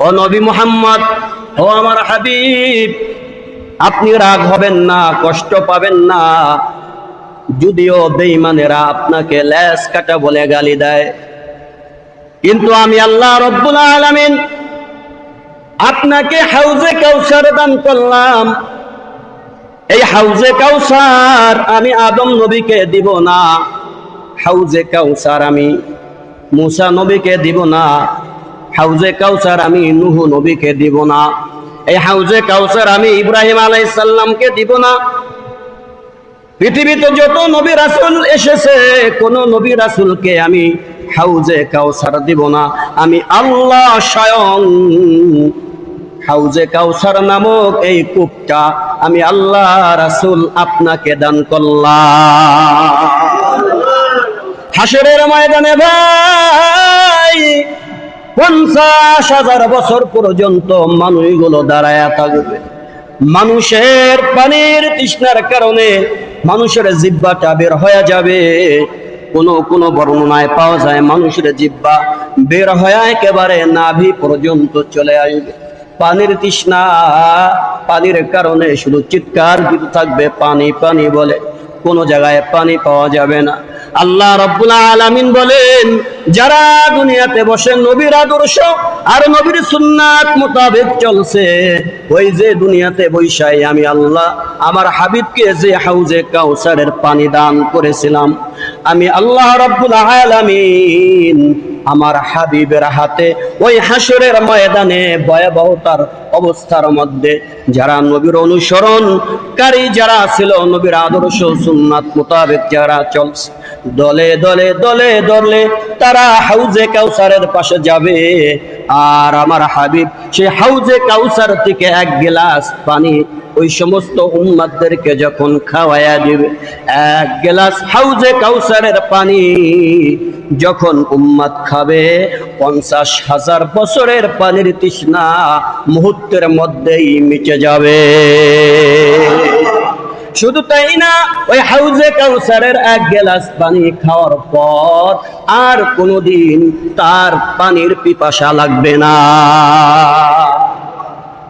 ও নবী মুহাম্মদ, ও আমার হাবিব, আপনি রাগ হবেন না, কষ্ট পাবেন না। যদিও বেঈমানেরা আপনাকে ল্যাস কাটা বলে গালি দেয়। কিন্তু আমি আল্লাহ রব্বুল আলামিন আপনাকে হাউজে কাউসার দান করলাম। এই হাউজে কাউসার আমি আদম নবীকে দিব না। হাউজে কাউসার আমি মুসা নবীকে দিব না। হাউজে কাউসার আমি নুহু নবীকে দিব না। এই হাউজে কাউসার আমি ইব্রাহিম আলাইসাল্লামকে দিব না। পৃথিবীতে যত নবী রাসুল এসেছে, কোন নবী রাসুলকে আমি হাউজে কাউসার দিব না। আমি আল্লাহ স্বয়ং হাউজে কাউসার নামক এই কূপটা আমি আল্লাহ রাসুল আপনাকে দান করলাম। হাসরের ময়দানে ভাই! পঞ্চাশ হাজার বছর পর্যন্ত মানুষগুলো দাঁড়ায় থাকবে। মানুষের পানির তৃষ্ণার কারণে মানুষের জিব্বাটা বের হয়ে যাবে। কোন কোন বর্ণনায় পাওয়া যায় মানুষের জিব্বা বের হয়ে একেবারে নাভি পর্যন্ত চলে আসবে। পানির তৃষ্ণা, পানির কারণে শুধু চিৎকার থাকবে, পানি পানি বলে কোনো জায়গায় পানি পাওয়া যাবে না। আল্লাহ রব্বুল আলামিন বলেন, যারা দুনিয়াতে বসে নবীর আদর্শ আর নবীর সুন্নাত মোতাবেক চলছে, ওই যে দুনিয়াতে বৈশাই আমি আল্লাহ, আমার হাবিবকে যে হাউজে কাউসারের পানি দান করেছিলাম, আমি আল্লাহ রব্বুল আলামিন আমার হাবিবের হাতে ওই হাসরের ময়দানে ভয়াবহতার অবস্থার মধ্যে, যারা নবীর অনুসরণকারী যারা ছিল, নবীর আদর্শ সুন্নাত মোতাবেক যারা চলছে দলে দলে দলে দলে তারা হাউজে কাউসারের পাশে যাবে। আর আমার হাবিব, সে হাউজে কাউসার থেকে এক গিলাস পানি ওই সমস্ত উম্মাদদেরকে যখন খাওয়ায়া দিবে, এক গ্লাস হাউজে কাউসারের পানি যখন উম্মাদ খাবে, পঞ্চাশ হাজার বছরের পানির তৃষ্ণা মুহূর্তের মধ্যেই মিটে যাবে। শুধু তাই না, ওই হাউজে কাউসারের এক গ্লাস পানি খাওয়ার পর আর কোনোদিন তার পানির পিপাসা লাগবে না।